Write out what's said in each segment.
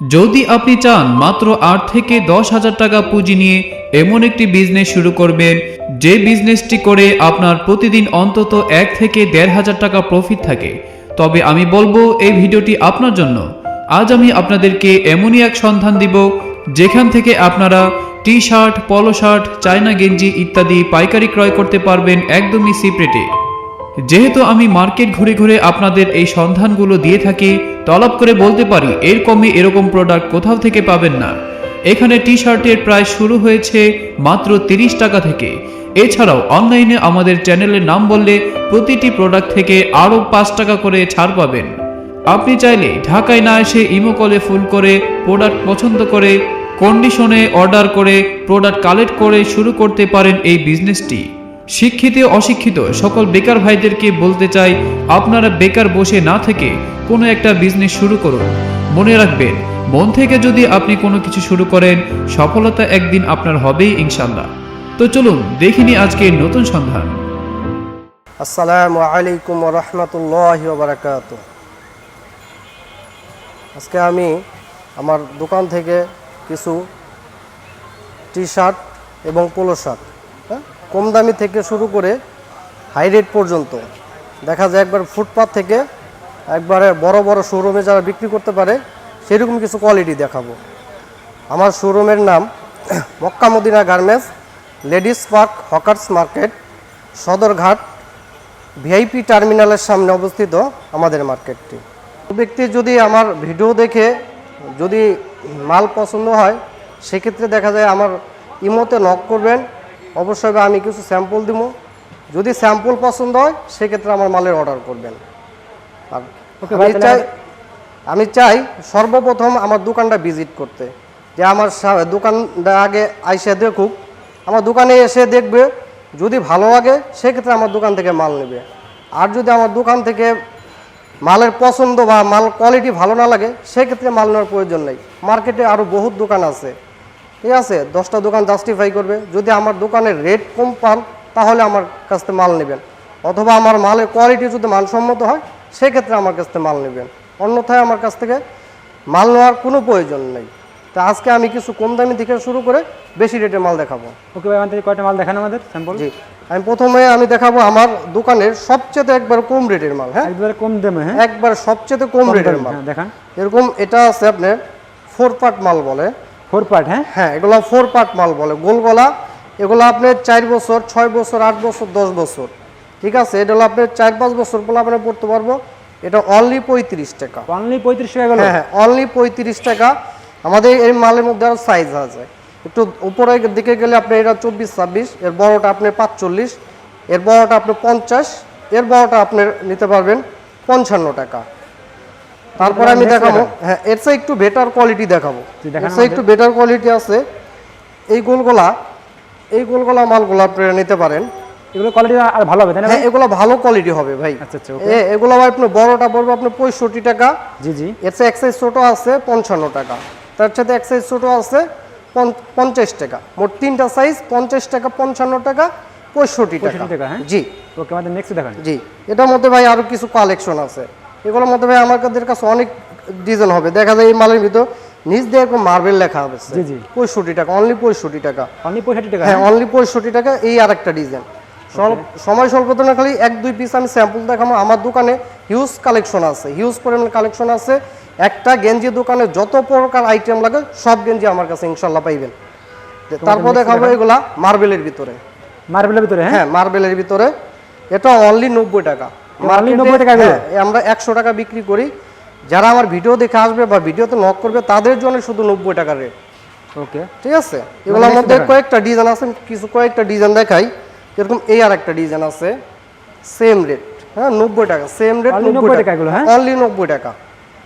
যদি আপনি চান মাত্র আট থেকে দশ হাজার টাকা পুঁজি নিয়ে এমন একটি বিজনেস শুরু করবেন, যে বিজনেসটি করে আপনার প্রতিদিন অন্তত এক থেকে দেড় হাজার টাকা প্রফিট থাকে, তবে আমি বলব এই ভিডিওটি আপনার জন্য। আজ আমি আপনাদেরকে এমনই এক সন্ধান দিব, যেখান থেকে আপনারা T shirt polo shirt China গেঞ্জি ইত্যাদি পাইকারি ক্রয় করতে পারবেন একদমই সিপ্রেটে যেহেতু আমি মার্কেট ঘুরে ঘুরে আপনাদের এই সন্ধানগুলো দিয়ে থাকি, তলব করে বলতে পারি এর কমে এরকম প্রোডাক্ট কোথাও থেকে পাবেন না। এখানে টি শার্টের প্রায় শুরু হয়েছে মাত্র তিরিশ টাকা থেকে। এছাড়াও অনলাইনে আমাদের চ্যানেলের নাম বললে প্রতিটি প্রোডাক্ট থেকে আরও পাঁচ টাকা করে ছাড় পাবেন। আপনি চাইলে ঢাকায় না এসে ইমো কলে ফুল করে প্রোডাক্ট পছন্দ করে কন্ডিশনে অর্ডার করে প্রোডাক্ট কালেক্ট করে শুরু করতে পারেন এই বিজনেসটি শিক্ষিত অশিক্ষিত সকল বেকার ভাইদেরকে বলতে চাই, আপনারা বেকার বসে না থেকে কোনো একটা বিজনেস শুরু করুন। মনে রাখবেন, মন থেকে যদি আপনি কোনো কিছু শুরু করেন, সফলতা একদিন আপনার হবেই ইনশাল্লাহ তো চলুন দেখিনি আজকে নতুন সন্ধান। আসসালামু আলাইকুম রহমতুল্লাহ বারাকাত আজকে আমি আমার দোকান থেকে কিছু টি শার্ট এবং পোলো শার্ট হ্যাঁ? কম দামি থেকে শুরু করে হাই রেট পর্যন্ত। দেখা যায় একবার ফুটপাথ থেকে একবারে বড় বড় শোরুমে যারা বিক্রি করতে পারে, সেরকম কিছু কোয়ালিটি দেখাবো। আমার শোরুমের নাম Mecca Medina garments ladies park hawkers market Sadarghat VIP টার্মিনালের সামনে অবস্থিত আমাদের মার্কেটটি। ব্যক্তি যদি আমার ভিডিও দেখে যদি মাল পছন্দ হয়, সেক্ষেত্রে দেখা যায় আমার ইমোতে নক করবেন। অবশ্যই আমি কিছু স্যাম্পল দিব যদি স্যাম্পল পছন্দ হয় সেক্ষেত্রে আমার মালের অর্ডার করবেন। আর আমি চাই আমি চাই সর্বপ্রথম আমার দোকানটা ভিজিট করতে। যে আমার দোকানটা আগে আইসে দেখুক। আমার দোকানে এসে দেখবে যদি ভালো লাগে সেক্ষেত্রে আমার দোকান থেকে মাল নেবে। আর যদি আমার দোকান থেকে মালের পছন্দ বা মাল কোয়ালিটি ভালো না লাগে সেক্ষেত্রে মাল নেওয়ার প্রয়োজন নেই। মার্কেটে আরও বহুত দোকান আছে। ঠিক আছে দশটা দোকান জাস্টিফাই করবে। যদি আমার দোকানের রেট কম পান তাহলে আমার কাছ থেকে মাল নেবেন। অথবা আমার মালের কোয়ালিটি যদি মানসম্মত হয় সেক্ষেত্রে আমার কাছ থেকে মাল নেবেন। অন্যথায় আমার কাছ থেকে মাল নেওয়ার কোনো প্রয়োজন নেই। তা আজকে আমি কিছু কম দামি থেকে শুরু করে বেশি রেটে মাল দেখাবো। ওকে ভাই আমাদের কয়টা মাল দেখান আমাদের? স্যাম্পল জি আমি প্রথমে আমি দেখাবো আমার দোকানের সবচেয়ে একবার কম রেটের মাল হ্যাঁ? একবারে কম দামে হ্যাঁ? একবার সবচেয়ে কম রেটের মাল। হ্যাঁ দেখান। এরকম এটা আছে আপনার ফোর পার্ট মাল বলে। ফোর পার্ট হ্যাঁ? হ্যাঁ এগুলো ফোর পার্ট মাল বলে। গোল গলা এগুলো আপনার চার বছর ছয় বছর আট বছর দশ বছর। ঠিক আছে? এটা হলো আপনার চার পাঁচ বছর বলে আপনি পড়তে পারব। এটা অনলি পঁয়ত্রিশ টাকা। অনলি পঁয়ত্রিশ টাকা হ্যাঁ হ্যাঁ অনলি পঁয়ত্রিশ টাকা। আমাদের এই মালের মধ্যে আরও সাইজ আছে। একটু উপরের দিকে গেলে আপনি এটা চব্বিশ ছাব্বিশ এর বড়টা আপনার পাঁচচল্লিশ এর বড়টা আপনি পঞ্চাশ এর বড়টা আপনি নিতে পারবেন পঞ্চান্ন টাকা। তারপরে আমি দেখাবো। হ্যাঁ এর চেয়ে একটু বেটার কোয়ালিটি দেখাবো। এর চেয়ে একটু বেটার কোয়ালিটি আছে। এই গোলগোলা এই গোলগোলা মালগুলো আপনারা নিতে পারেন। এগুলো কোয়ালিটি আর ভালো হবে তাই না হ্যাঁ এগুলো ভালো কোয়ালিটি হবে ভাই। আচ্ছা আচ্ছা এ এগুলো ভাই আপনার বড়টা পড়বে আপনার পঁয়ষট্টি টাকা। জি জি। এর চেয়ে এক সাইজ ছোটো আছে পঞ্চান্ন টাকা। তার সাথে এক সাইজ ছোটো আছে পঞ্চ- পঞ্চাশ টাকা। মোট তিনটা সাইজ পঞ্চাশ টাকা পঞ্চান্ন টাকা পঁয়ষট্টি টাকা। 65 টাকা, হ্যাঁ? জি। ওকে আমাদের নেক্সট দেখান। জি। এটার মধ্যে ভাই আরও কিছু কালেকশন আছে। এগুলোর মধ্যে ভাই আমাদের কাছে অনেক ডিজাইন হবে। দেখা যায় এই মালের ভিতর নিচ দিয়ে এরকম মার্বেল লেখা হবে জি, জি। পঁয়ষট্টি টাকা অনলি পঁয়ষট্টি টাকা। অনলি পঁয়ষট্টি টাকা হ্যাঁ অনলি পঁয়ষট্টি টাকা এই আরেকটা ডিজাইন। সময় স্বল্পতা খালি এক দুই পিস আমি স্যাম্পল দেখাবো। আমার দোকানে হিউজ কালেকশন আছে হিউজ পরিমাণ কালেকশন আছে। একটা গেঞ্জি দোকানে যত প্রকার আইটেম লাগে সব গেঞ্জি আমার কাছে ইনশাল্লাহ পাইবেন। তারপর দেখাবো এগুলা মার্বেলের ভিতরে। মার্বেলের ভিতরে হ্যাঁ? হ্যাঁ মার্বেলের ভিতরে। এটা অনলি নব্বই টাকা। Only Market এ, 90 টাকা এগুলো? হ্যাঁ, আমরা একশো টাকা বিক্রি করি। যারা আমার ভিডিও দেখে আসবে বা ভিডিওতে নক করবে তাদের জন্য শুধু নব্বই টাকা রেট ওকে। ঠিক আছে? এগুলোর next মধ্যে কয়েকটা ডিজাইন আছে কিছু কয়েকটা ডিজাইন দেখাই। এরকম এই আর একটা ডিজাইন আছে সেম রেট হ্যাঁ নব্বই টাকা সেম রেট নব্বই টাকা। এগুলো, হ্যাঁ? অনলি নব্বই টাকা।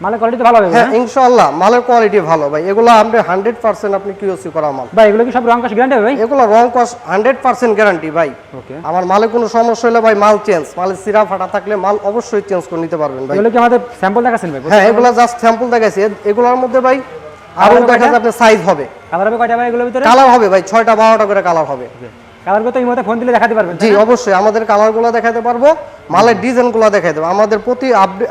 মালের কোয়ালিটি ভালো হবে হ্যাঁ ইনশাল্লাহ মালের কোয়ালিটি ভালো ভাই। এগুলো হান্ড্রেড পার্সেন্ট আপনি কিউসি করা মাল। ভাই এগুলো কি সব রং কাশ গ্যারান্টি ভাই? এগুলো রং হান্ড্রেড পার্সেন্ট গ্যারান্টি ভাই। ওকে আমার মালে কোনো সমস্যা হলে ভাই মাল চেঞ্জ মালের সিরা ফাটা থাকলে মাল অবশ্যই চেঞ্জ করে নিতে পারবেন ভাই। এগুলো কি আমাদের স্যাম্পল দেখাচ্ছেন ভাই? হ্যাঁ এগুলো জাস্ট স্যাম্পল দেখাইছি। এগুলোর মধ্যে ভাই কালার দেখা যাবে সাইজ হবে। কালার হবে কয়টা ভাই এগুলোর ভিতরে? কালার হবে ভাই ছয়টা বারোটা করে কালার হবে। এই মধ্যে ফোন দিলে দেখাতে পারবেন জি অবশ্যই আমাদের কালারগুলো দেখাতে পারব মালের ডিজাইনগুলো দেখাই দেবো আমাদের প্রতি আপডেট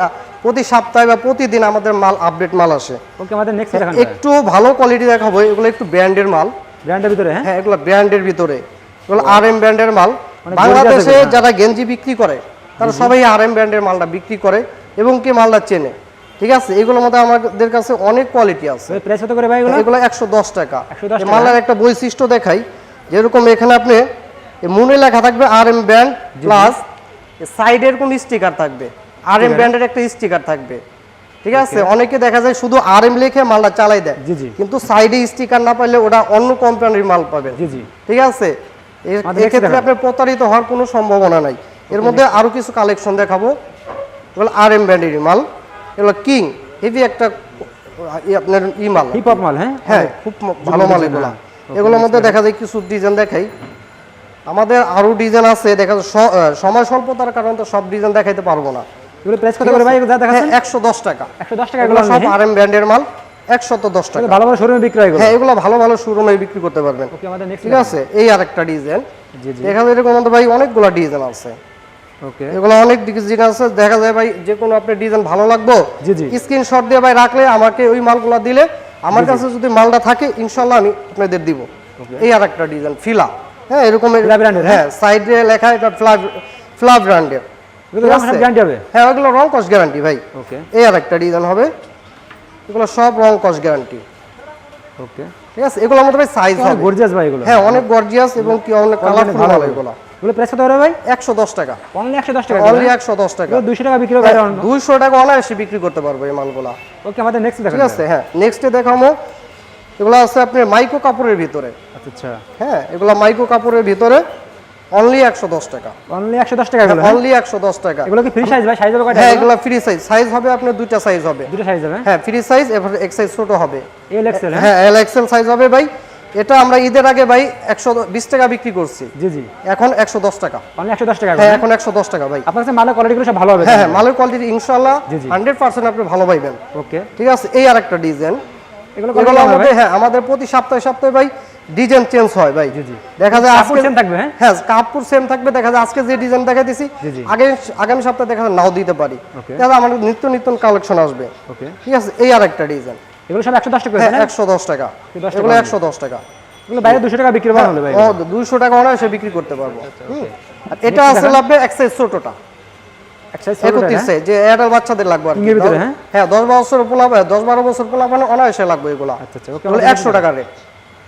প্রতি সপ্তাহে বা প্রতিদিন আমাদের মাল আপডেট মাল আসে। ওকে আমাদের নেক্সট দেখান একটু ভালো কোয়ালিটি দেখাবো এগুলো একটু ব্র্যান্ডের মাল। ব্র্যান্ডের ভিতরে হ্যাঁ? হ্যাঁ এগুলো ব্র্যান্ডের ভিতরে। এগুলো আর এম ব্র্যান্ডের মাল। বাংলাদেশে যারা গেঞ্জি বিক্রি করে তারা সবাই আর এম ব্র্যান্ডের মালটা বিক্রি করে এবং কি মালটা চেনে। ঠিক আছে? এগুলোর মধ্যে আমাদের কাছে অনেক কোয়ালিটি আছে। প্রাইস কত করে ভাই এগুলো? এগুলো একশো দশ টাকা। 110 এই টাকা। মালের একটা বৈশিষ্ট্য দেখাই যেরকম এখানে আপনি এই মনে লেখা থাকবে আর এম ব্র্যান্ড প্লাস সাইডের কোন স্টিকার থাকবে। আর এম ব্র্যান্ডের একটা স্টিকার থাকবে। ঠিক আছে? অনেকে দেখা যায় শুধু আর এম লিখে মালটা চালাই দেয়। জি, জি। কিন্তু সাইডে স্টিকার না পাইলে ওটা অন্য কোম্পানির মাল পাবেন। জি জি। ঠিক আছে? এ- আমাদের এক্ষেত্রে next প্রতারিত হওয়ার কোনো সম্ভাবনা নাই। এর মধ্যে আরও কিছু কালেকশন দেখাবো। এগুলো আর এম ব্র্যান্ডের মাল। এগুলো কিং হেভি একটা আপনার ই মাল। হিপ হপ মাল হ্যাঁ? হ্যাঁ খুব ভালো মাল এগুলো। এগুলোর মধ্যে দেখা যায় কিছু ডিজাইন দেখাই। আমাদের আরও ডিজাইন আছে দেখা যায় সময় স্বল্পতার কারণে তো সব ডিজাইন দেখাইতে পারব না। এগুলো প্রাইস কত করে ভাই? যা দেখাচ্ছেন? একশো দশ টাকা। একশো দশ টাকা এগুলো সব সব আর এম ব্র্যান্ডের মাল একশত দশ টাকা। ভালো ভালো শোরুমে বিক্রি হয় এগুলো। হ্যাঁ এগুলো ভালো ভালো শোরুমে বিক্রি করতে পারবেন। ওকে আমাদের নেক্সট ঠিক আছে? এই আরেকটা ডিজাইন জি জি। এখানে এরকম মধ্যে ভাই অনেকগুলো ডিজাইন আছে। ওকে এগুলো অনেক ডিজাইন আছে। দেখা যায় ভাই যে কোনো আপনার ডিজাইন ভালো লাগবে জি, জি। স্ক্রিনশট দিয়ে ভাই রাখলে আমাকে ওই মালগুলো দিলে আমার কাছে যদি মালটা থাকে ইনশাল্লাহ আমি আপনাদের দিব। এই আর একটা ডিজাইন ফিলা হ্যাঁ এরকম হ্যাঁ? সাইডে লেখা এটা ব্র্যান্ডের গ্যারান্টি হবে? হ্যাঁ ওগুলো রং কস গ্যারান্টি ভাই। ওকে এই আর একটা ডিজাইন হবে। এগুলো সব রং গ্যারান্টি ওকে ঠিক আছে? এগুলোর মধ্যে ভাই সাইজ হবে। গর্জিয়াস ভাই এগুলো? হ্যাঁ অনেক গর্জিয়াস এবং কি অনেক কালারফুল ভালো এগুলো। এগুলো। প্রাইস কত করে ভাই? একশো দশ টাকা। অনলি টাকা অনলি একশো দশ টাকা। এগুলো বিক্রি করে দুইশো টাকা অনায়াসে বিক্রি করতে পারব এই মালগুলা। ওকে আমাদের নেক্সট ঠিক আছে? হ্যাঁ নেক্সটে দেখাবো এগুলো আছে আপনার মাইক্রো কাপড়ের ভিতরে। আচ্ছা আচ্ছা। হ্যাঁ এগুলো মাইক্রো কাপড়ের ভিতরে। অনলি একশো দশ টাকা। অনলি একশো দশ টাকা এগুলো হ্যাঁ? অনলি একশো দশ টাকা। এগুলো কি ফ্রি সাইজ ভাই সাইজ হবে কয়টা হ্যাঁ এগুলো? ফ্রি সাইজ সাইজ হবে আপনার দুইটা সাইজ হবে। দুটো সাইজ হবে হ্যাঁ? ফ্রি সাইজ এবার এক সাইজ ছোট হবে। এল এক্সেল হ্যাঁ? হ্যাঁ এল এক্সেল সাইজ হবে ভাই। এটা আমরা ঈদের আগে ভাই একশো বিশ টাকা বিক্রি করছি। জি জি। এখন একশো দশ টাকা। অনলি একশো দশ টাকা হ্যাঁ এখন একশো দশ টাকা ভাই। হ্যাঁ? আপনার কাছে মালের কোয়ালিটিগুলো সব ভালো হবে হ্যাঁ হ্যাঁ মালের কোয়ালিটি। হান্ড্রেড পার্সেন্ট আপনি ভালো পাইবেন। ওকে ঠিক আছে? এই আর একটা ডিজাইন এগুলো হ্যাঁ আমাদের প্রতি সপ্তাহে সপ্তাহে ভাই ডিজাইন চেঞ্জ হয় ভাই জি, জি। দেখা যায় আজকে same থাকবে, হ্যাঁ? হ্যাঁ কাপড় সেম থাকবে দেখা যায় আজকে যে ডিজাইন দেখা দিছি। আগে আগামী সপ্তাহে দেখা যায় নাও দিতে পারি। তাহলে আমাদের নিত্য নিত্য কালেকশন আসবে। ওকে ঠিক আছে? এই আর একটা ডিজাইন। এগুলো সব একশো দশ টাকা হ্যাঁ হ্যাঁ একশো দশ টাকা। 110 টাকা এগুলো only। একশো দশ টাকা। এগুলো বাইরে দুশো টাকা বিক্রি করা হলো ভাই। ও দুইশো টাকা অনায়াসে বিক্রি করতে পারব। হুম। আর এটা আসলে ছোটটা। যে বাচ্চাদের লাগবে হ্যাঁ? দশ বছর পোলা দশ বারো বছর পোলা মানে অনায়াসে লাগবে এগুলা। আচ্ছা আচ্ছা ওকে এগুলো একশো টাকা। রেট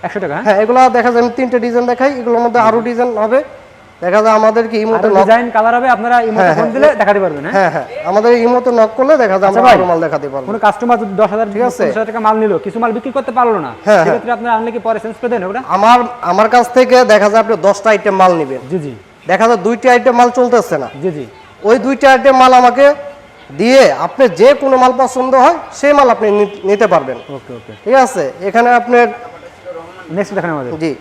একশো টাকা হ্যাঁ? হ্যাঁ এগুলো দেখা যায় আমি তিনটে ডিজাইন দেখাই এগুলোর মধ্যে আরও ডিজাইন হবে। দেখা যায় আমাদের কি ইমোতে ডিজাইন কালার হবে আপনারা ইমোতে ফোন দিলে দেখাতে পারবেন হ্যাঁ? হ্যাঁ হ্যাঁ আমাদের ইমোতে নক করলে দেখা যায় আমরা আচ্ছা মাল দেখাতে পারব। কোনো কাস্টমার যদি দশ হাজার ঠিক আছে। পঞ্চাশ হাজার টাকা মাল নিল কিছু মাল বিক্রি করতে পারল না হ্যাঁ, সেক্ষেত্রে আপনার আনলে কি পরে চেঞ্জ করে দেন ওটা? আমার আমার কাছ থেকে দেখা যায় আপনি দশটা আইটেম মাল নেবেন। জি জি। দেখা যায় দুইটা আইটেম মাল চলতেছে না। জি জি। ওই দুইটা আইটেম মাল আমাকে দিয়ে আপনি যে কোনো মাল পছন্দ হয় সেই মাল আপনি নিতে পারবেন। ওকে ওকে। ঠিক আছে? এখানে আপনার নেক্সট দেখেন আমাদের। জি।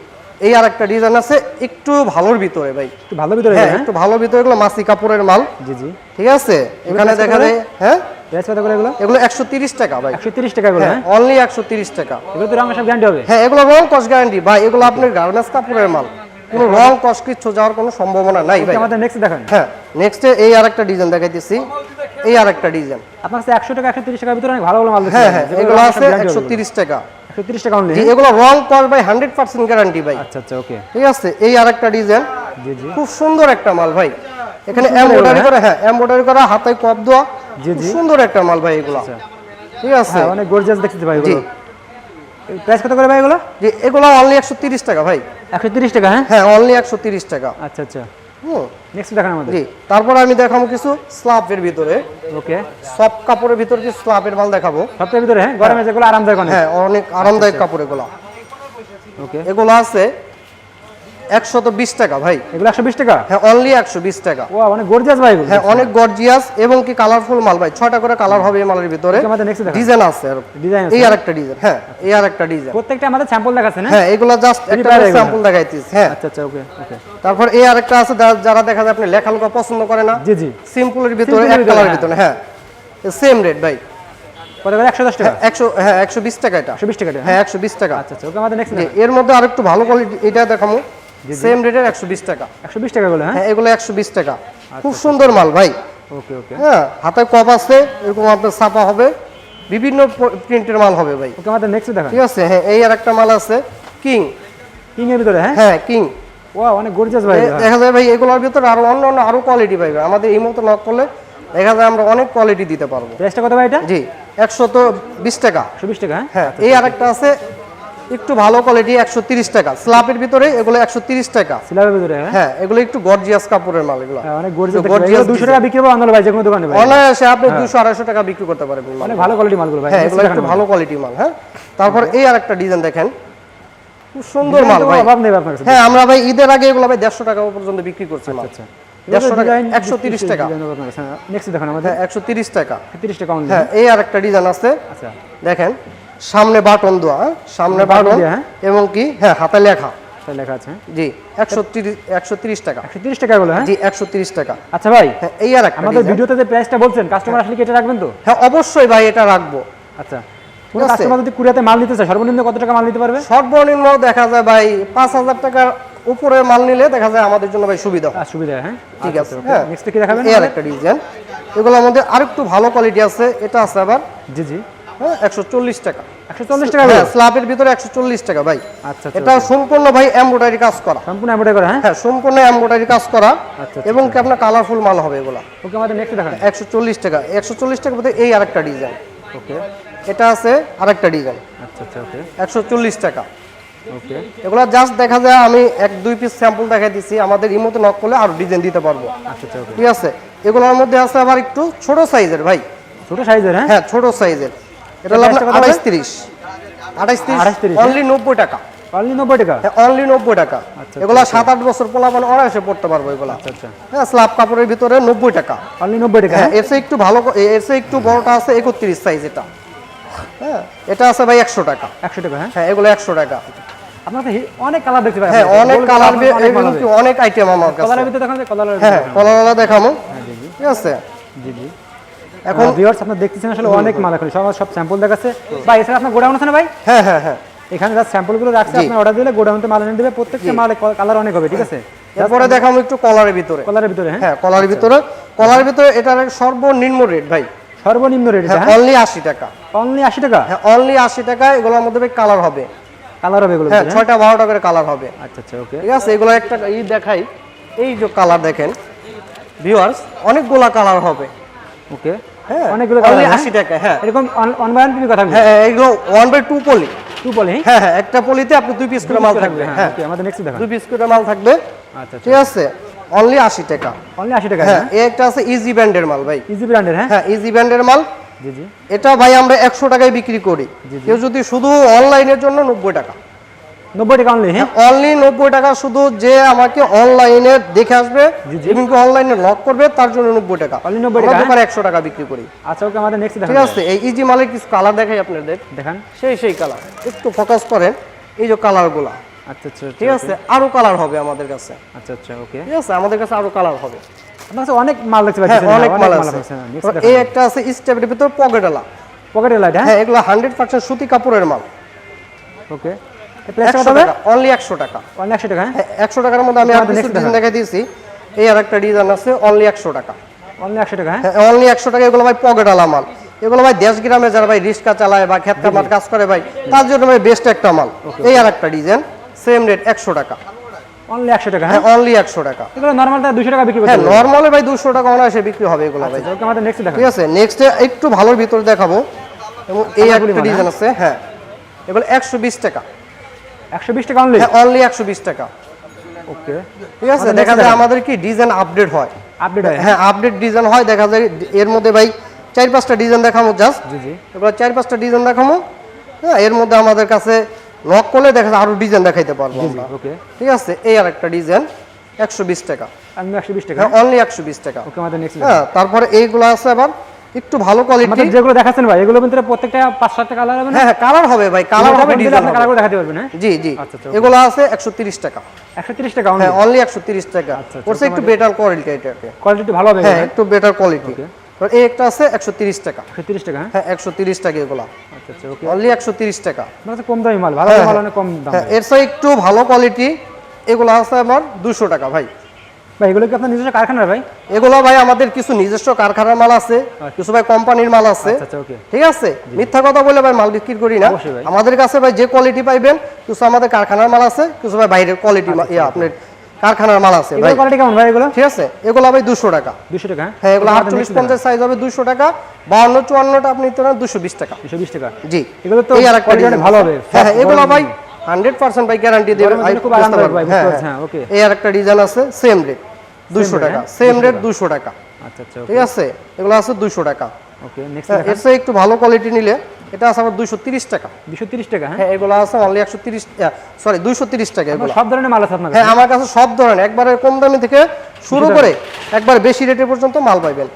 এই আর একটা ডিজাইন আছে একটু ভালোর ভিতরে ভাই। একটু ভালো ভিতরে হ্যাঁ একটু ভালো ভিতরে এগুলো মাসি কাপড়ের মাল। জি জি। ঠিক আছে? এখানে দেখা যায় হ্যাঁ? এগুলো? এগুলো টাকা ভাই। টাকা এগুলো হ্যাঁ হ্যাঁ? অনলি একশো তিরিশ টাকা। এগুলো তো রঙ সব গ্যারান্টি হবে। হ্যাঁ এগুলো রং কস গ্যারান্টি ভাই এগুলো আপনার গার্মেন্টস কাপড়ের মাল। কোনো রং কস কিচ্ছু যাওয়ার কোনো সম্ভাবনা নাই ভাই। আমাদের নেক্সট দেখেন। হ্যাঁ নেক্সটে এই আরেকটা ডিজাইন দেখাইতেছি। এই আরেকটা ডিজাইন আপনার কাছে একশো টাকা একশো তিরিশ টাকার ভিতরে অনেক ভালো ভালো মাল হ্যাঁ হ্যাঁ এগুলো আছে একশো তিরিশ টাকা। একশো তিরিশ টাকা অনলি এগুলো রং কস ভাই হান্ড্রেড পার্সেন্ট গ্যারান্টি ভাই। আচ্ছা আচ্ছা ওকে ঠিক আছে? এই আরেকটা ডিজাইন জি জি। খুব সুন্দর একটা মাল ভাই। এখানে এমব্রয়ডারি করে হ্যাঁ এমব্রয়ডারি করা হাতে কপ দেওয়া জি, জি। সুন্দর একটা মাল ভাই এগুলো। ঠিক আছে? হ্যাঁ অনেক গর্জিয়াস দেখতে ভাই জি। এগুলো প্রাইস কত করে ভাই এগুলো? যে এগুলো অনলি একশো তিরিশ টাকা ভাই। একশো তিরিশ টাকা হ্যাঁ? হ্যাঁ অনলি একশো তিরিশ টাকা। আচ্ছা আচ্ছা। নেক্সট দেখেন আমাদের। জি তারপর আমি দেখাবো কিছু স্লাপের ভিতরে। ওকে সব কাপড়ের ভিতরে কিছু স্লাবের মাল দেখাবো? সবটার ভিতরে হ্যাঁ গরমে যেগুলো আরামদায়ক অনেক। হ্যাঁ অনেক আরামদায়ক কাপড় এগুলো। ওকে এগুলো আছে একশত বিশ টাকা ভাই। এগুলো একশো বিশ টাকা? হ্যাঁ অনলি একশো বিশ টাকা। ও অনেক গর্জিয়াস ভাই হ্যাঁ অনেক গর্জিয়াস এবং কি কালারফুল মাল ভাই। ছয়টা করে কালার হবে এই মালের ভিতরে। ডিজাইন আছে আর। ডিজাইন এই আর একটা ডিজাইন হ্যাঁ এই আর একটা ডিজাইন প্রত্যেকটা আমাদের স্যাম্পল দেখাচ্ছেন হ্যাঁ হ্যাঁ এগুলো জাস্ট একটা স্যাম্পল দেখাইতেছি হ্যাঁ। আচ্ছা আচ্ছা ওকে ওকে তারপর এই আরেকটা আছে যারা দেখা যায় আপনি লেখালেখা পছন্দ করে না জি জি। সিম্পলের ভিতরে এক কালারের হ্যাঁ। ভিতরে হ্যাঁ। সেম রেট ভাই। কত করে একশো দশ টাকা। একশো হ্যাঁ একশো বিশ টাকা এটা। একশো বিশ টাকা হ্যাঁ একশো বিশ টাকা। আচ্ছা আচ্ছা ওকে আমাদের নেক্সট এর মধ্যে আরেকটু ভালো কোয়ালিটি এটা দেখামো। সেম রেটের একশো বিশ টাকা। একশো বিশ টাকা গুলো হ্যাঁ? হ্যাঁ এগুলো একশো বিশ টাকা। খুব সুন্দর মাল ভাই। ওকে ওকে। হ্যাঁ হাতে কপ আছে এরকম আপনার ছাপা হবে। বিভিন্ন প্রিন্টের মাল হবে ভাই। ওকে আমাদের নেক্সট দেখান। ঠিক আছে হ্যাঁ এই আর একটা মাল আছে কিং কিং এর ভিতরে হ্যাঁ? হ্যাঁ কিং ও অনেক গর্জিয়াস ভাই দেখা যায় ভাই এগুলোর ভিতরে আরও অন্য অন্য আরও কোয়ালিটি পাইবে আমাদের এই মতো নক করলে দেখা যায় আমরা অনেক কোয়ালিটি দিতে পারব। প্রাইসটা কত ভাই এটা? জি একশো তো বিশ টাকা। একশো বিশ টাকা হ্যাঁ? হ্যাঁ এই আরেকটা আছে একটু ভালো কোয়ালিটি একশো তিরিশ টাকা। স্লাপের ভিতরে এগুলো একশো তিরিশ টাকা। সিলাবের ভিতরে হ্যাঁ? হ্যাঁ এগুলো একটু গর্জিয়াস কাপড়ের মাল এগুলো। হ্যাঁ, অনেক গর্জিয়াস দুশো টাকা বিক্রি পাবো আন্দোলন ভাই যে কোনো দোকানে অনায়াসে আপনি দুশো আড়াইশো টাকা বিক্রি করতে পারবেন মাল। ভালো কোয়ালিটি মালগুলো ভাই হ্যাঁ এগুলো একটু ভালো কোয়ালিটির মাল হ্যাঁ? তারপর এই আরেকটা ডিজাইন দেখেন। খুব সুন্দর মাল ভাই। অভাব নেই আপনার হ্যাঁ আমরা ভাই ঈদের আগে এগুলো ভাই দেড়শো টাকা পর্যন্ত বিক্রি করছি আচ্ছা দেড়শো টাকা একশো তিরিশ টাকা। নেক্সট দেখান আমাদের। হ্যাঁ একশো তিরিশ টাকা। তিরিশ টাকা হ্যাঁ এই ডিজাইন আছে। আচ্ছা। দেখেন সামনে বাটন দেওয়া হ্যাঁ? সামনে বাটন হ্যাঁ? এবং কি? হ্যাঁ হাতে লেখা। লেখা আছে। জি একশো তিরিশ একশো তিরিশ টাকা। একশো তিরিশ টাকা গুলো হ্যাঁ? জি একশো তিরিশ টাকা। আচ্ছা ভাই হ্যাঁ এই আর আমাদের ভিডিওতে যে প্রাইসটা বলছেন কাস্টমার আসলে কি এটা রাখবেন তো? হ্যাঁ অবশ্যই ভাই এটা রাখব। আচ্ছা। কোনো কাস্টমার যদি কুরিয়াতে মাল নিতে চায় সর্বনিম্ন কত টাকা মাল নিতে পারবে? সর্বনিম্ন দেখা যায় ভাই পাঁচ হাজার টাকার উপরে মাল নিলে দেখা যায় আমাদের জন্য ভাই সুবিধা সুবিধা হ্যাঁ ঠিক আছে হ্যাঁ? হ্যাঁ নেক্সট কি দেখাবেন এই আর ডিজাইন এগুলোর মধ্যে আরেকটু ভালো কোয়ালিটি আছে এটা আছে আবার জি জি। হ্যাঁ একশো চল্লিশ টাকা। একশো চল্লিশ টাকা হ্যাঁ? স্ল্যাবের ভিতরে একশো চল্লিশ টাকা ভাই। আচ্ছা আচ্ছা এটা সম্পূর্ণ ভাই এমব্রয়ডারি কাজ করা। সম্পূর্ণ এমব্রয়ডারি করে হ্যাঁ? হ্যাঁ সম্পূর্ণ এমব্রয়ডারি কাজ করা। আচ্ছা, এবং কি আপনার কালারফুল মাল হবে এগুলা? ওকে আমাদের নেক্সট দেখান। একশো চল্লিশ টাকা। একশো চল্লিশ টাকা মধ্যে এই আরেকটা ডিজাইন ওকে। এটা আছে আরেকটা ডিজাইন আচ্ছা আচ্ছা ওকে। একশো চল্লিশ টাকা। ওকে। এগুলো জাস্ট দেখা যায় আমি এক দুই পিস স্যাম্পল দেখাই দিচ্ছি আমাদের ইমোতে নক করলে আরও ডিজাইন দিতে পারব। আচ্ছা আচ্ছা ঠিক আছে? এগুলোর মধ্যে আছে আবার একটু ছোট সাইজের ভাই। ছোট সাইজের হ্যাঁ? হ্যাঁ ছোট সাইজের এটা আঠাইশ তিরিশ? আঠাইশ তিরিশ। অনলি নব্বই টাকা। অনলি নব্বই টাকা? হ্যাঁ অনলি নব্বই টাকা। এগুলো সাত আট বছর পোলা মানে অনায়াসে পড়তে পারব এগুলো। আচ্ছা আচ্ছা। হ্যাঁ স্ল্যাব কাপড়ের ভিতরে নব্বই টাকা। অনলি নব্বই টাকা হ্যাঁ হ্যাঁ? এর চেয়ে একটু ভালো এর চেয়ে একটু বড়টা আছে একত্রিশ সাইজ এটা। হ্যাঁ এটা আছে ভাই একশো টাকা। একশো টাকা হ্যাঁ? হ্যাঁ এগুলো একশো টাকা। আপনার অনেক কালার দেখতে পাই হ্যাঁ অনেক কালার অনেক আইটেম আমার কাছে। কালারের ভিতরে দেখান কালার হ্যাঁ কলারওয়ালা দেখামো ঠিক আছে? জি জি। এখন ভিউয়ার্স আপনারা দেখতেছেন আসলে অনেক মাল এখন সব সব স্যাম্পল দেখাচ্ছে। ভাই এছাড়া আপনার গোডাউন আছে না ভাই? হ্যাঁ হ্যাঁ হ্যাঁ। এখানে যা স্যাম্পলগুলো রাখছে আপনি অর্ডার দিলে গোডাউনতে মাল এনে দেবে প্রত্যেকটা মালে কালার অনেক হবে ঠিক আছে? এরপরে দেখামো একটু কলারের ভিতরে। কালারের ভিতরে হ্যাঁ? হ্যাঁ কলারের ভিতরে। কলারের ভিতরে এটার সর্বনিম্ন রেট ভাই। সর্বনিম্ন রেট হ্যাঁ হ্যাঁ? অনলি আশি টাকা। অনলি আশি টাকা? হ্যাঁ অনলি আশি টাকা এগুলোর মধ্যে ভাই কালার হবে। কালার হবে এগুলো হ্যাঁ ছয়টা বারোটা করে কালার হবে। আচ্ছা আচ্ছা ওকে ঠিক আছে এগুলো একটা ই দেখাই। এই যে কালার দেখেন। ভিউয়ার্স অনেকগুলা কালার হবে। ওকে হ্যাঁ। অনেকগুলো কালার আশি টাকা হ্যাঁ। এরকম বাই কথা হ্যাঁ হ্যাঁ, এগুলো one by two poly two বলে হ্যাঁ হ্যাঁ একটা পলিতে আপনি দুই পিস করে মাল থাকবে হ্যাঁ। আমাদের নেক্সট দেখান। দুই পিস করে মাল থাকবে। আচ্ছা আচ্ছা। ঠিক আছে? অনলি আশি টাকা। অনলি আশি টাকা হ্যাঁ এই একটা আছে ইজি ব্যান্ডের মাল ভাই। ইজি ব্র্যান্ডের হ্যাঁ? হ্যাঁ ইজি ব্যান্ডের মাল। জি জি। এটা ভাই আমরা একশো টাকায় বিক্রি করি। কেউ যদি শুধু অনলাইনের জন্য নব্বই টাকা। নব্বই টাকা অনলি হ্যাঁ? অনলি নব্বই টাকা শুধু যে আমাকে অনলাইনে দেখে আসবে অনলাইনে লক করবে তার জন্য নব্বই টাকা। Only 90 টাকা, দোকানে একশো টাকা বিক্রি করি। আচ্ছা ওকে আমাদের নেক্সট ঠিক আছে এই ইজি মালের কিছু কালার দেখাই আপনাদের। দেখান। সেই সেই কালার একটু ফোকাস করেন এই যে কালারগুলা আচ্ছা আচ্ছা আচ্ছা, ঠিক আছে আরও কালার হবে আমাদের কাছে। আচ্ছা আচ্ছা ওকে। ঠিক আছে আমাদের কাছে আরও কালার হবে। আপনার কাছে অনেক মাল দেখতে হ্যাঁ পাচ্ছি অনেক মাল আছে। এই একটা আছে স্টেপের ভিতর পকেটালা পকেটের লাইট হ্যাঁ? হ্যাঁ এগুলো হান্ড্রেড পার্সেন্ট সুতি কাপড়ের মাল। ওকে। অনলি একশো টাকা অনলি একশো টাকা। হ্যাঁ? হ্যাঁ একশো টাকার মধ্যে আমি ডিজাইন দেখাই দিয়েছি। এই আর একটা ডিজাইন আছে অনলি একশো টাকা। অনলি একশো টাকা হ্যাঁ? হ্যাঁ অনলি একশো টাকা এগুলো ভাই পকেটালা মাল। এগুলো ভাই দেশ গ্রামে যারা ভাই রিক্সা চালায় বা কামার কাজ করে ভাই তার জন্য ভাই বেস্ট একটা মাল। এই আর একটা ডিজাইন সেম রেট একশো টাকা। অনলি একশো টাকা হ্যাঁ? হ্যাঁ অনলি একশো টাকা। এগুলো নর্মালটা দুশো টাকা বিক্রি হ্যাঁ ভাই টাকা অনায়াসে বিক্রি হবে এগুলো ভাই। আচ্ছা, ওকে আমাদের নেক্সট ঠিক আছে নেক্সট একটু ভালোর ভিতরে দেখাবো। এবং এই কালারগুলি একটা ডিজাইন আছে হ্যাঁ। এগুলো একশো বিশ টাকা। একশো বিশ টাকা অনলি হ্যাঁ অনলি একশো বিশ টাকা। ওকে ঠিক আছে দেখা যায় আমাদের কি ডিজাইন আপডেট হয়। আপডেট হয়। হ্যাঁ আপডেট ডিজাইন হয় দেখা যায় এর মধ্যে ভাই চার পাঁচটা ডিজাইন দেখাবো জাস্ট জি জি। এবার চার পাঁচটা ডিজাইন দেখাবো হ্যাঁ এর মধ্যে আমাদের কাছে লক করলে দেখা যায় আরও ডিজাইন দেখাইতে পারব ওকে ঠিক আছে এই আর একটা ডিজাইন একশো বিশ টাকা। হ্যাঁ অনলি একশো বিশ টাকা। ওকে আমাদের নেক্সট হ্যাঁ তারপরে এইগুলো আছে আবার। একটু ভালো কোয়ালিটি যেগুলো দেখাচ্ছেন ভাই এগুলো ভিতরে প্রত্যেকটা পাঁচ সাতটা কালার হবে না? হ্যাঁ হ্যাঁ কালার হবে ভাই কালার হবে ডিজাইন আপনি কালার দেখাতে পারবেন হ্যাঁ? জি জি। আচ্ছা, আচ্ছা, এগুলো আছে একশো তিরিশ টাকা। একশো তিরিশ টাকা হ্যাঁ অনলি একশো তিরিশ টাকা। আচ্ছা, ওরছে একটু বেটার কোয়ালিটি এটাকে কোয়ালিটি ভালো হবে হ্যাঁ একটু বেটার কোয়ালিটি এই একটা আছে একশো তিরিশ টাকা। একশো তিরিশ টাকা হ্যাঁ? হ্যাঁ একশো তিরিশ টাকা এগুলা। আচ্ছা আচ্ছা ওকে অনলি একশো তিরিশ টাকা। আপনার কাছে কম দামি মাল ভালো মাল অনেক কম দাম। হ্যাঁ এর সাথে একটু ভালো কোয়ালিটি এগুলো আছে আমার দুশো টাকা ভাই। ভাই এগুলো কি আপনার নিজস্ব কারখানার ভাই? এগুলো ভাই আমাদের কিছু নিজস্ব কারখানার মাল আছে কিছু ভাই কোম্পানির মাল আছে। আচ্ছা আচ্ছা ওকে। ঠিক আছে? মিথ্যা কথা বলে ভাই মাল বিক্রি করি না। আমাদের কাছে ভাই যে কোয়ালিটি পাইবেন কিছু আমাদের কারখানার মাল আছে কিছু ভাই বাইরের কোয়ালিটি আপনার কারখানার মাল আছে ভাই। কোয়ালিটি কেমন ভাই এগুলো? ঠিক আছে? এগুলো ভাই দুশো টাকা। দুশো টাকা হ্যাঁ? এগুলো আটচল্লিশ পঞ্চাশ সাইজ হবে দুশো টাকা বাউন্ন চুয়ান্নটা আপনি নিতে পারেন দুশো বিশ টাকা। দুশো বিশ টাকা। জি। এগুলো তো এই design অনেক ভালো হবে। হ্যাঁ হ্যাঁ, এগুলো ভাই জন্য। হান্ড্রেড পার্সেন্ট ভাই গ্যারান্টি দেবে। জন্য খুব আরামদায়ক ভাই, হ্যাঁ হ্যাঁ হ্যাঁ, okay। এই আরেকটা ডিজাইন আছে সেম রেট দুশো টাকা হ্যাঁ? সেম রেট টাকা। দুশো টাকা। আচ্ছা আচ্ছা ঠিক আছে? এগুলো আছে দুশো টাকা। ওকে নেক্সট হ্যাঁ, এর একটু ভালো কোয়ালিটি নিলে এটা আছে আমার দুইশো তিরিশ টাকা। দুশো তিরিশ টাকা হ্যাঁ? হ্যাঁ এগুলো আছে অনলি একশো তিরিশ সরি দুইশো তিরিশ টাকা এগুলো। সব ধরনের মাল আছে আপনার হ্যাঁ আমার কাছে সব ধরনের। একবারে কম দামি থেকে শুরু করে একবার বেশি রেটে পর্যন্ত মাল পাইবেন।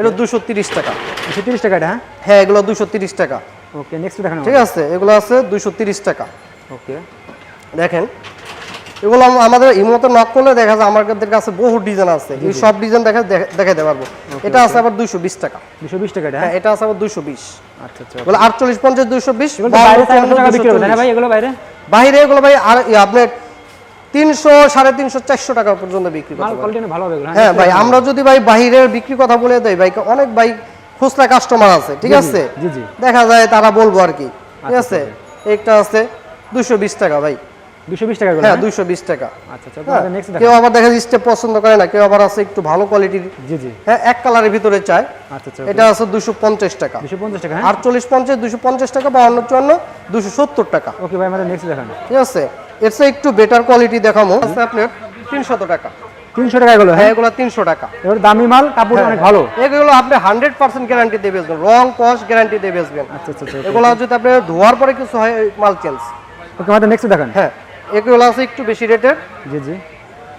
এটা দুশো তিরিশ টাকা। দুশো তিরিশ টাকা এটা হ্যাঁ? হ্যাঁ এগুলো দুশো তিরিশ টাকা। ওকে নেক্সট দেখানো ঠিক আছে? এগুলো আছে দুইশো তিরিশ টাকা। ওকে দেখেন এগুলো আম- আমাদের ইমোতে নক করলে দেখা যায় আমাদের কাছে বহু ডিজাইন আছে। এই সব ডিজাইন দেখা দেখা- দেখাতে পারব। এটা আছে আবার দুইশো বিশ টাকা। দুশো বিশ টাকা এটা হ্যাঁ? হ্যাঁ এটা আছে আবার দুইশো বিশ। আচ্ছা আচ্ছা এগুলো আটচল্লিশ পঞ্চাশ দুইশো বিশ ভাই? এগুলো বাইরে? বাইরে এগুলো ভাই আর আপনার তিনশো সাড়ে তিনশো চারশো টাকা পর্যন্ত বিক্রি করতে পারবেন। কোয়ালিটি ভালো হবে এগুলো হ্যাঁ? ভাই আমরা যদি ভাই বাহিরের বিক্রি কথা বলে দেই ভাই অনেক ভাই খুচরা কাস্টমার আছে ঠিক আছে। দেখা যায় তারা বলব আর কি ঠিক আচ্ছা, আছে? একটা আছে দুশো বিশ টাকা ভাই। দুশো বিশ টাকা হ্যাঁ হ্যাঁ? দুশো বিশ টাকা। আচ্ছা আচ্ছা হ্যাঁ, নেক্সট কেউ আবার দেখা যায় স্টেপ পছন্দ করে না কেউ আবার আছে একটু ভালো কোয়ালিটির জি জি। হ্যাঁ এক কালারের ভিতরে চায়। আচ্ছা আচ্ছা এটা আছে দুশো পঞ্চাশ টাকা। দুশো পঞ্চাশ টাকা হ্যাঁ? আটচল্লিশ পঞ্চাশ দুশো পঞ্চাশ টাকা বাউন্ন চুয়ান্ন দুশো সত্তর টাকা। ওকে ভাই আমাদের নেক্সট দেখান। ঠিক আছে? এর চেয়ে একটু বেটার কোয়ালিটি দেখাবো আছে আপনার তিনশত টাকা। তিনশো টাকা এগুলো হ্যাঁ? হ্যাঁ এগুলো তিনশো টাকা। এগুলো দামি মাল কাপড় অনেক ভালো। এগুলো আপনি হান্ড্রেড পার্সেন্ট গ্যারান্টি দিয়ে বেচবেন। রং কস্ট গ্যারান্টি দিয়ে বেচবেন। আচ্ছা আচ্ছা আচ্ছা এগুলো যদি আপনি ধোয়ার পরে কিছু হয় মাল চেঞ্জ ওকে আমাদের নেক্সট দেখান। হ্যাঁ। এগুলো আছে একটু বেশি রেটের। জি জি।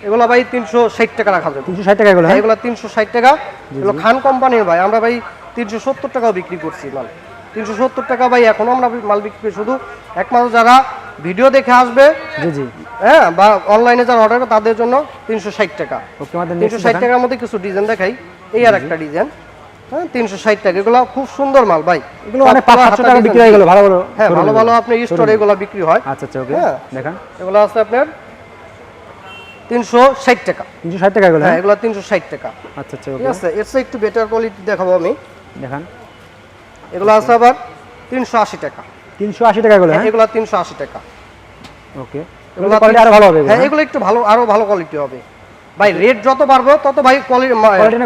এগুলো ভাই তিনশো ষাট টাকা রাখা যাবে। তিনশো ষাট টাকা এগুলো হ্যাঁ? এগুলো তিনশো ষাট টাকা। এগুলো খান কোম্পানির ভাই আমরা ভাই তিনশো সত্তর টাকাও বিক্রি করছি মাল। তিনশো সত্তর টাকা ভাই এখনও আমরা মাল বিক্রি করি। শুধু একমাত্র যারা ভিডিও দেখে আসবে জি জি। হ্যাঁ বা অনলাইনে যারা অর্ডার তাদের জন্য তিনশো ষাট টাকা। তিনশো ষাট টাকার মধ্যে কিছু ডিজাইন দেখাই। এই আর একটা ডিজাইন হ্যাঁ তিনশো ষাট টাকা। এগুলো খুব সুন্দর মাল ভাই। এগুলো অনেক পাঁচ সাতশো টাকা বিক্রি হয়ে গেল ভালো ভালো হ্যাঁ ভালো ভালো আপনার স্টোরে এগুলো বিক্রি হয়। আচ্ছা আচ্ছা ওকে। হ্যাঁ। দেখান। এগুলো আছে আপনার তিনশো ষাট টাকা। তিনশো ষাট টাকা এগুলো হ্যাঁ হ্যাঁ? এগুলো তিনশো ষাট টাকা। আচ্ছা আচ্ছা ঠিক আছে এর একটু বেটার কোয়ালিটি দেখাবো আমি। দেখান। এগুলো আছে আবার তিনশো আশি টাকা। তিনশো আশি টাকা এগুলো হ্যাঁ এগুলো তিনশো আশি টাকা। ওকে। এগুলো কোয়ালিটি আরও ভালো হবে হ্যাঁ? এগুলো একটু ভালো আরও ভালো কোয়ালিটি হবে। ভাই রেট যত বাড়বে তত ভাই কোয়ালিটি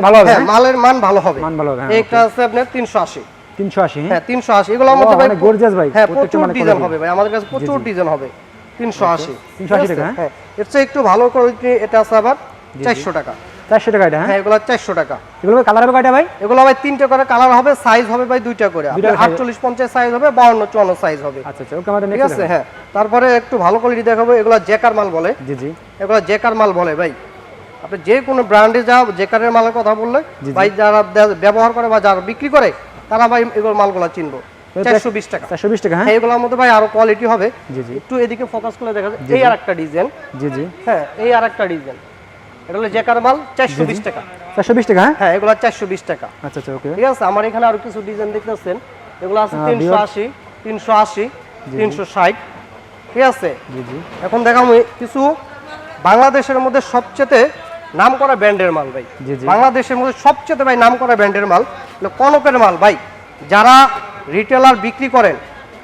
ভালো হবে, হ্যাঁ? মালের মান ভালো হবে। মান ভালো হবে, হ্যাঁ, একটা আছে আপনার তিনশো আশি। তিনশো আশি হ্যাঁ? হ্যাঁ তিনশো আশি। এগুলোর মধ্যে ভাই অনেক gorgeous ভাই, হ্যাঁ প্রত্যেকটা প্রচুর মানে ডিজাইন হবে ভাই আমাদের কাছে প্রচুর ডিজাইন হবে। তিনশো আশি। 380 টাকা, হ্যাঁ? হ্যাঁ এর চেয়ে একটু ভালো কোয়ালিটি এটা আছে আবার চারশো টাকা। চারশো টাকা এটা হ্যাঁ? হ্যাঁ এগুলো চারশো টাকা। এগুলো কালার হবে কয়টা ভাই? এগুলো ভাই তিনটে করে কালার হবে সাইজ হবে ভাই দুইটা করে। দুইটা size। আটচল্লিশ পঞ্চাশ সাইজ হবে বাউন্ন চুয়ান্ন সাইজ হবে। আচ্ছা আচ্ছা ওকে আমাদের ঠিক আছে? হ্যাঁ তারপরে একটু ভালো কোয়ালিটি দেখাবো এগুলো জেকার মাল বলে। জি জি। এগুলো জেকার মাল বলে ভাই। আপনি যে কোনো ব্র্যান্ডে যা জেকারের মালের কথা বললে। ভাই যারা ব্যবহার করে বা যারা বিক্রি করে তারা ভাই এগুলো মালগুলো চিনবো। চারশো বিশ টাকা। চারশো বিশ টাকা হ্যাঁ? হ্যাঁ এগুলোর মধ্যে ভাই আরও কোয়ালিটি হবে। জি জি। একটু এদিকে ফোকাস করে দেখা যায় এই আর একটা ডিজাইন জি জি। হ্যাঁ এই আর একটা ডিজাইন এটা হলো জেকার মাল চারশো বিশ টাকা। চারশো বিশ টাকা হ্যাঁ? হ্যাঁ এগুলো চারশো বিশ টাকা। আচ্ছা আচ্ছা ওকে। ঠিক আছে আমার এখানে আরও কিছু ডিজাইন দেখতেছেন। এগুলো আছে হ্যাঁ, তিনশো আশি তিনশো আশি তিনশো ষাট। ঠিক আছে? এখন দেখাবো কিছু বাংলাদেশের মধ্যে সবচেয়ে নাম করা ব্র্যান্ডের মাল ভাই। বাংলাদেশের মধ্যে সবচেয়ে ভাই নাম করা ব্র্যান্ডের মাল কনকের মাল ভাই। যারা রিটেলার বিক্রি করেন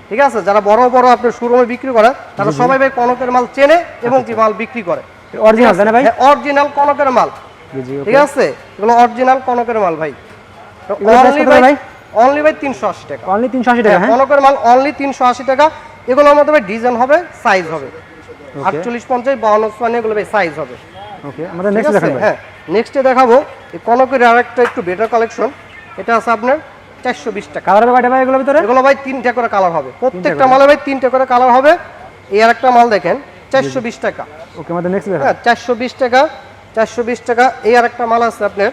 ঠিক আছে? যারা বড় বড় আপনার শোরুমে বিক্রি করে তারা সবাই ভাই কনকের মাল চেনে এবং কি মাল বিক্রি করে। অরিজিনাল ভাই? অরিজিনাল কনকের মাল। ঠিক আছে? এগুলো অরিজিনাল কনকের মাল ভাই। অনলি ভাই? অনলি ভাই তিনশো আশি টাকা। অনলি তিনশো আশি টাকা হ্যাঁ কনকের মাল অনলি তিনশো আশি টাকা। এগুলোর মধ্যে ভাই ডিজাইন হবে সাইজ হবে। আটচল্লিশ পঞ্চাশ বাউন্ন চুয়ান্ন এগুলো ভাই সাইজ হবে। ওকে আমাদের ঠিক নেক্সট ভাই। হ্যাঁ নেক্সটে দেখাবো এই কনকের আরেকটা একটু বেটার কালেকশন এটা আছে আপনার চারশো বিশ টাকা। কালার হবে ভাই এগুলোর ভিতরে? এগুলো ভাই তিনটা করে কালার হবে প্রত্যেকটা মালে ভাই তিনটা করে কালার হবে। এই আরেকটা মাল দেখেন চারশো বিশ টাকা। ওকে আমাদের নেক্সট হ্যাঁ চারশো বিশ টাকা চারশো বিশ টাকা এই আরেকটা মাল আছে আপনার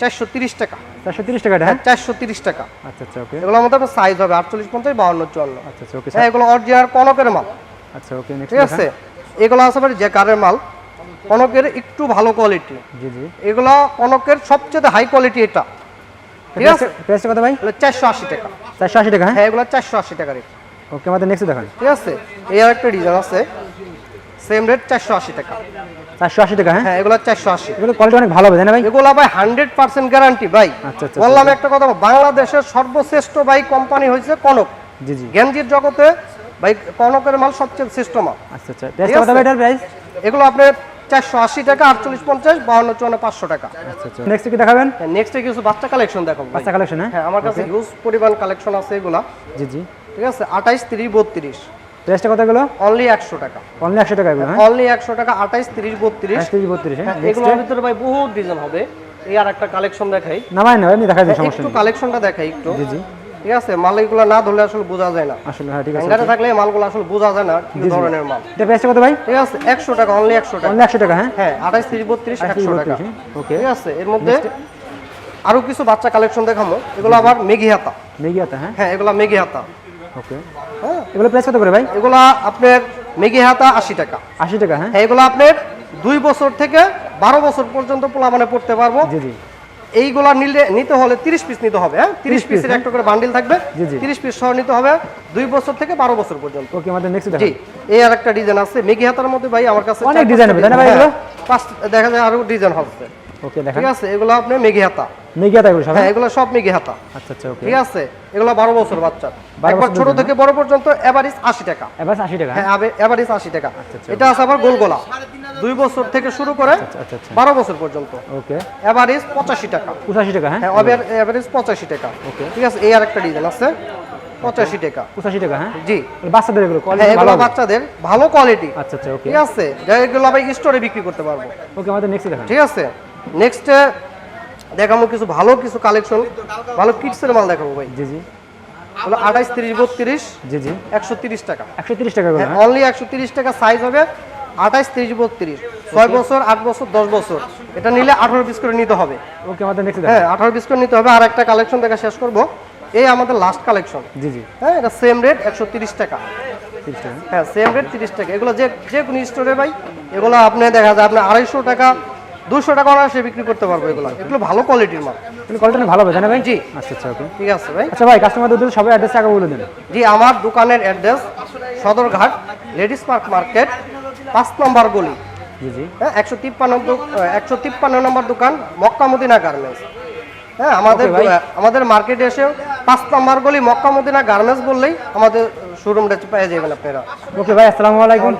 চারশো তিরিশ টাকা। চারশো তিরিশ টাকা হ্যাঁ? চারশো তিরিশ টাকা। আচ্ছা আচ্ছা ওকে এগুলোর মধ্যে আপনার সাইজ হবে আটচল্লিশ পঞ্চাশ বাউন্ন চুয়ান্ন। আচ্ছা আচ্ছা ওকে হ্যাঁ এগুলো অরিজিনাল কনকের মাল। আচ্ছা ওকে নেক্সট ঠিক আছে? এগুলো আছে আবার যে কারের মাল। কনকের একটু ভালো কোয়ালিটি জি জি। এগুলো কনকের সবচেয়ে হাই কোয়ালিটি এটা। ঠিক আছে? প্রাইস কত ভাই? চারশো আশি টাকা। চারশো আশি টাকা হ্যাঁ? হ্যাঁ এগুলো চারশো আশি টাকা রেট ওকে আমাদের নেক্সট দেখান। ঠিক আছে? এই আর একটা ডিজাইন আছে। সেম রেট চারশো আশি টাকা। চারশো আশি টাকা হ্যাঁ? হ্যাঁ এগুলো চারশো আশি। এগুলো কোয়ালিটি অনেক ভালো হবে না ভাই? এগুলো ভাই হান্ড্রেড পার্সেন্ট গ্যারান্টি ভাই। আচ্ছা, আচ্ছা, বললাম একটা কথা বাংলাদেশের সর্বশ্রেষ্ঠ ভাই কোম্পানি হয়েছে কনক। জি জি। গেঞ্জির জগতে ভাই কনকের মাল সবচেয়ে শ্রেষ্ঠ মাল। আচ্ছা আচ্ছা। এটার প্রাইস এগুলো আপনার চারশো আশি টাকা আটচল্লিশ পঞ্চাশ বাহান্ন চুয়ান্ন পাঁচশো টাকা। আচ্ছা আচ্ছা। নেক্সট কি দেখাবেন? নেক্সটে কিছু বাচ্চা কালেকশন দেখো বাচ্চা কালেকশন হ্যাঁ? হ্যাঁ আমার কাছে হিউজ পরিমাণ কালেকশন আছে এগুলা। জি জি। ঠিক আছে? আঠাইশ তিরিশ বত্রিশ। প্রাইসটা কত গেলো অনলি একশো টাকা। অনলি একশো টাকা এগুলো হ্যাঁ? অনলি একশো টাকা আঠাইশ তিরিশ বত্রিশ। তিরিশ বত্রিশ হ্যাঁ? হ্যাঁ, এগুলোর ভিতরে ভাই বহু ডিজাইন হবে। এই আর একটা কালেকশন দেখাই। না ভাই না ভাই, আমি দেখাই দিই সমস্যা একটু কালেকশনটা দেখাই একটু। জি জি। ঠিক আছে মাল এগুলো না ধরলে আসলে বোঝা যায় না। আসলে হ্যাঁ ঠিক আছে হ্যাঙ্গারে থাকলে মালগুলো আসলে বোঝা যায় না কি ধরনের মাল। এটা প্রাইসটা কত ভাই? ঠিক আছে একশো টাকা অনলি একশো টাকা। অনলি একশো টাকা হ্যাঁ? হ্যাঁ আঠাইশ তিরিশ বত্রিশ একশো টাকা। ওকে ঠিক আছে এর মধ্যে আরও কিছু বাচ্চা কালেকশন দেখাবো এগুলো আবার মেঘি হাতা। মেগি আছে হ্যাঁ? হ্যাঁ এগুলো মেঘি হাতা। ওকে হ্যাঁ। এগুলো প্রাইস কত করে ভাই? এগুলা আপনার মেঘি হাতা আশি টাকা। আশি টাকা হ্যাঁ? হ্যাঁ এগুলো আপনার দুই বছর থেকে বারো বছর পর্যন্ত পোলা মানে পড়তে পারব। জি জি। এইগুলা নিলে নিতে হলে তিরিশ পিস নিতে হবে হ্যাঁ? তিরিশ পিসের একটা করে বান্ডিল থাকবে। তিরিশ পিস সহ নিতে হবে দুই বছর থেকে বারো বছর পর্যন্ত। ওকে আমাদের নেক্সট জি এই আর একটা ডিজাইন আছে। মেঘি হাতার মধ্যে ভাই আমার কাছে অনেক ডিজাইন হবে, ভাই হ্যাঁ, পাঁচ দেখা যায় আরও ডিজাইন হবে। ওকে দেখান। ঠিক আছে এগুলো আপনি মেঘি হাতা। মেগি আছে এগুলো সব হ্যাঁ? এগুলো সব মেঘি হাতা। আচ্ছা আচ্ছা ওকে ঠিক আছে এগুলো বারো বছর বাচ্চা একবার ছোট থেকে বড় পর্যন্ত এভারেজ আশি টাকা। এবার আশি টাকা হ্যাঁ হ্যাঁ? এভারেজ আশি টাকা। আচ্ছা। এটা আছে আবার গোলগোলা। দুই বছর থেকে শুরু করে আচ্ছা আচ্ছা বারো বছর পর্যন্ত। ওকে এভারেজ পঁচাশি টাকা। পঁচাশি টাকা হ্যাঁ? হ্যাঁ এভারেজ পঁচাশি টাকা। ওকে। ঠিক আছে এই আর একটা ডিজাইন আছে। পঁচাশি টাকা। পঁচাশি টাকা হ্যাঁ? জি। বাচ্চাদের এগুলো হ্যাঁ ভালো এগুলো বাচ্চাদের ভালো কোয়ালিটি আচ্ছা আচ্ছা ওকে ঠিক আছে আমি স্টোরে বিক্রি করতে পারব। ওকে আমাদের নেক্সট দেখান। ঠিক আছে নেক্সটে দেখাবো কিছু ভালো কিছু কালেকশন ভালো কিডসের মাল দেখাবো ভাই। জি জি। হলো আঠাইশ তিরিশ বত্রিশ। জি জি। একশো তিরিশ টাকা। একশো তিরিশ টাকা করে হ্যাঁ হ্যাঁ। অনলি একশো তিরিশ টাকা সাইজ হবে আঠাইশ তিরিশ বত্রিশ। ছয় বছর আট বছর দশ বছর। এটা নিলে আঠারো পিস করে নিতে হবে। ওকে আমাদের নেক্সট হ্যাঁ আঠারো পিস করে নিতে হবে। আর একটা কালেকশন দেখা শেষ করব। এই আমাদের লাস্ট কালেকশন জি জি। হ্যাঁ এটা সেম রেট একশো তিরিশ টাকা। হ্যাঁ সেম রেট তিরিশ টাকা। এগুলো যে যে কোনো স্টোরে ভাই এগুলো আপনি দেখা যায় আপনি আড়াইশো টাকা দুশো টাকা অনায়াসে বিক্রি করতে পারব এগুলো। এগুলো ভালো কোয়ালিটির মাল। কোয়ালিটি ভালো হবে তাই না ভাই? জি। আচ্ছা আচ্ছা ওকে ঠিক আছে ভাই। আচ্ছা ভাই কাস্টমারদের উদ্দেশ্যে সবাই অ্যাড্রেস আগে বলে দেন। জি আমার দোকানের address Sadarghat ladies park market পাঁচ নম্বর গলি। জি জি। হ্যাঁ একশো তিপ্পান্ন একশো তিপ্পান্ন নম্বর দোকান মক্কা মদিনা গার্মেন্টস হ্যাঁ আমাদের আমাদের মার্কেটে এসে পাঁচ নম্বর গলি মক্কা মদিনা গার্মেন্টস বললেই আমাদের শোরুমটা পেয়ে যাবেন আপনারা। ওকে ভাই আসসালামু আলাইকুম।